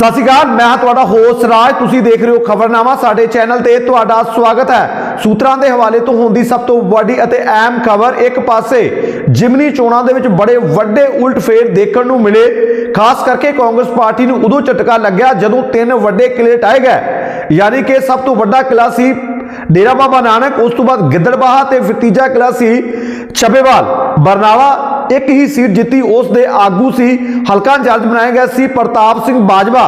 ਸਤਿ ਸ਼੍ਰੀ ਅਕਾਲ, ਮੈਂ ਤੁਹਾਡਾ ਹੋਸਟ ਰਾਜ। ਤੁਸੀਂ ਦੇਖ ਰਹੇ ਹੋ ਖਬਰਨਾਮਾ ਸਾਡੇ ਚੈਨਲ ਤੇ। ਤੁਹਾਡਾ ਸਵਾਗਤ ਹੈ। ਸੂਤਰਾਂ ਦੇ ਹਵਾਲੇ ਤੋਂ ਹੁੰਦੀ ਸਭ ਤੋਂ ਵੱਡੀ ਅਤੇ ਅਹਿਮ ਖਬਰ ਇੱਕ ਪਾਸੇ ਜਿਮਨੀ ਚੋਣਾਂ ਦੇ ਵਿੱਚ ਬੜੇ ਵੱਡੇ ਉਲਟਫੇਰ ਦੇਖਣ ਨੂੰ ਮਿਲੇ। ਖਾਸ ਕਰਕੇ ਕਾਂਗਰਸ ਪਾਰਟੀ ਨੂੰ ਉਦੋਂ ਝਟਕਾ ਲੱਗਿਆ ਜਦੋਂ ਤਿੰਨ ਵੱਡੇ ਕਿਲੇ ਟਾਏ ਗਏ। ਯਾਨੀ ਕਿ ਸਭ ਤੋਂ ਵੱਡਾ ਕਿਲਾ ਸੀ ਡੇਰਾ ਬਾਬਾ ਨਾਨਕ, ਉਸ ਤੋਂ ਬਾਅਦ ਗਿੱਦੜਬਾਹਾ ਤੇ ਫਿਰ ਤੀਜਾ ਕਿਲਾ ਸੀ ਚੱਬੇਵਾਲ ਬਰਨਾਲਾ ਇੱਕ ਹੀ ਸੀਟ ਜਿੱਤੀ, ਉਸ ਦੇ ਆਗੂ ਸੀ, ਹਲਕਾ ਇੰਚਾਰਜ ਬਣਾਇਆ ਗਿਆ ਸੀ ਪ੍ਰਤਾਪ ਸਿੰਘ ਬਾਜਵਾ।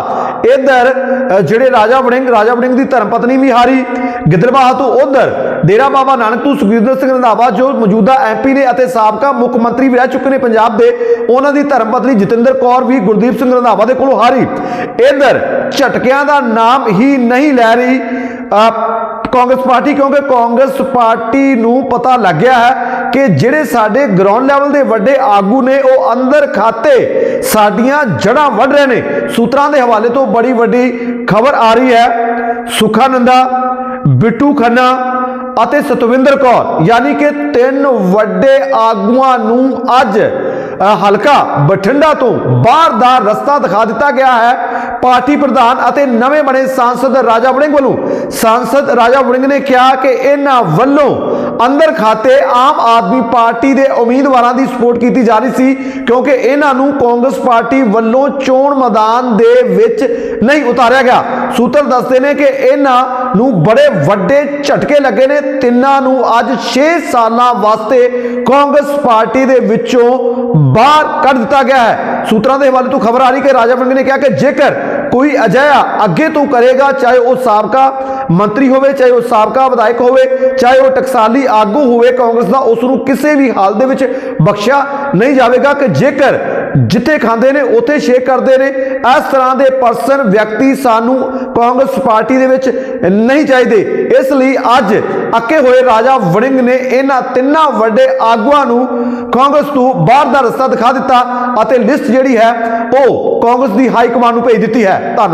ਇਧਰ ਜਿਹੜੇ ਰਾਜਾ ਵੜਿੰਗ ਰਾਜਾ ਵੜਿੰਗ ਦੀ ਧਰਮ ਪਤਨੀ ਵੀ ਹਾਰੀ। ਗਿੱਦੜਬਾਹਾ ਤੋਂ ਉਧਰ, ਡੇਰਾ ਬਾਬਾ ਨਾਨਕ ਤੋਂ ਸੁਖਜਿੰਦਰ ਸਿੰਘ ਰੰਧਾਵਾ, ਜੋ ਮੌਜੂਦਾ ਐਮਪੀ ਨੇ ਅਤੇ ਸਾਬਕਾ ਮੁੱਖ ਮੰਤਰੀ ਵੀ ਰਹਿ ਚੁੱਕੇ ਨੇ ਪੰਜਾਬ ਦੇ, ਉਹਨਾਂ ਦੀ ਧਰਮ ਪਤਨੀ ਜਤਿੰਦਰ ਕੌਰ ਵੀ ਗੁਰਦੀਪ ਸਿੰਘ ਰੰਧਾਵਾ ਦੇ ਕੋਲੋਂ ਹਾਰੀ। ਇਧਰ, ਝਟਕਿਆਂ ਦਾ ਨਾਮ ਹੀ ਨਹੀਂ ਲੈ ਰਹੀ ਕਾਂਗਰਸ ਪਾਰਟੀ, ਕਿਉਂਕਿ ਕਾਂਗਰਸ ਪਾਰਟੀ ਨੂੰ ਪਤਾ ਲੱਗਿਆ ਹੈ ਕਿ ਜਿਹੜੇ ਸਾਡੇ ਗਰਾਊਂਡ ਲੈਵਲ ਦੇ ਵੱਡੇ ਆਗੂ ਨੇ, ਉਹ ਅੰਦਰ ਖਾਤੇ ਸਾਡੀਆਂ ਜੜਾਂ ਵੱਢ ਰਹੇ ਨੇ। ਸੂਤਰਾਂ ਦੇ ਹਵਾਲੇ ਤੋਂ ਬੜੀ ਵੱਡੀ ਖਬਰ ਆ ਰਹੀ ਹੈ। ਸੁਖਾਨੰਦਾ, ਬਿੱਟੂ ਖੰਨਾ ਅਤੇ ਸਤਵਿੰਦਰ ਕੌਰ, ਯਾਨੀ ਕਿ ਤਿੰਨ ਵੱਡੇ ਆਗੂਆਂ ਨੂੰ ਅੱਜ ਹਲਕਾ ਬਠਿੰਡਾ ਤੋਂ ਬਾਹਰ ਦਾ ਰਸਤਾ ਦਿਖਾ ਦਿੱਤਾ ਗਿਆ ਹੈ। ਪਾਰਟੀ ਪ੍ਰਧਾਨ ਅਤੇ ਨਵੇਂ ਬਣੇ ਸਾਂਸਦ ਰਾਜਾ ਵੜਿੰਗ ਵੱਲੋਂ ਸਾਂਸਦ ਰਾਜਾ ਵੜਿੰਗ ਨੇ ਕਿਹਾ ਕਿ ਇਹਨਾਂ ਵੱਲੋਂ ਅੰਦਰ ਖਾਤੇ ਆਮ ਆਦਮੀ ਪਾਰਟੀ ਦੇ ਉਮੀਦਵਾਰਾਂ ਦੀ ਸਪੋਰਟ ਕੀਤੀ ਜਾ ਰਹੀ ਸੀ, ਕਿਉਂਕਿ ਇਹਨਾਂ ਨੂੰ ਕਾਂਗਰਸ ਪਾਰਟੀ ਵੱਲੋਂ ਚੋਣ ਮੈਦਾਨ ਦੇ ਵਿੱਚ ਨਹੀਂ ਉਤਾਰਿਆ ਗਿਆ। ਸੂਤਰ ਦੱਸਦੇ ਨੇ ਕਿ ਇਹਨਾਂ ਨੂੰ ਬੜੇ ਵੱਡੇ ਝਟਕੇ ਲੱਗੇ ਨੇ। ਤਿੰਨਾਂ ਨੂੰ ਅੱਜ 6 ਸਾਲਾਂ ਵਾਸਤੇ ਕਾਂਗਰਸ ਪਾਰਟੀ ਦੇ ਵਿੱਚੋਂ ਬਾਹਰ ਕੱਢ ਦਿੱਤਾ ਗਿਆ ਹੈ। ਸੂਤਰਾਂ ਦੇ ਹਵਾਲੇ ਤੋਂ ਖਬਰ ਆ ਰਹੀ ਕਿ ਰਾਜਾ ਵੜਿੰਗ ਨੇ ਕਿਹਾ ਕਿ ਜੇਕਰ ਕੋਈ ਅਜਿਹਾ ਅੱਗੇ ਤੋਂ ਕਰੇਗਾ, ਚਾਹੇ ਉਹ ਸਾਬਕਾ ਮੰਤਰੀ ਹੋਵੇ, ਚਾਹੇ ਉਹ ਸਾਬਕਾ ਵਿਧਾਇਕ ਹੋਵੇ, ਚਾਹੇ ਉਹ ਟਕਸਾਲੀ ਆਗੂ ਹੋਵੇ, ਕਾਂਗਰਸ ਦਾ ਉਸ ਨੂੰ ਕਿਸੇ ਵੀ ਹਾਲ ਦੇ ਵਿੱਚ ਬਖਸ਼ਿਆ ਨਹੀਂ ਜਾਵੇਗਾ ਕਿ ਜੇਕਰ ਜਿੱਥੇ ਖਾਂਦੇ ਨੇ, ਉੱਥੇ ਸ਼ੇਕ ਕਰਦੇ ਨੇ। ਇਸ ਤਰ੍ਹਾਂ ਦੇ ਪਰਸਨ ਵਿਅਕਤੀ ਸਾਨੂੰ ਕਾਂਗਰਸ ਪਾਰਟੀ ਦੇ ਵਿੱਚ ਨਹੀਂ ਚਾਹੀਦੇ। ਇਸ ਲਈ ਅੱਜ ਅੱਕੇ ਹੋਏ ਰਾਜਾ ਵੜਿੰਗ ਨੇ ਇਹਨਾਂ ਤਿੰਨਾਂ ਵੱਡੇ ਆਗੂਆਂ ਨੂੰ ਕਾਂਗਰਸ ਤੋਂ ਬਾਹਰ ਦਾ ਰਸਤਾ ਦਿਖਾ ਦਿੱਤਾ ਅਤੇ ਲਿਸਟ ਜਿਹੜੀ ਹੈ, ਉਹ ਕਾਂਗਰਸ ਦੀ ਹਾਈ ਕਮਾਂਡ ਨੂੰ ਭੇਜ ਦਿੱਤੀ ਹੈ। ਧੰਨਵਾਦ।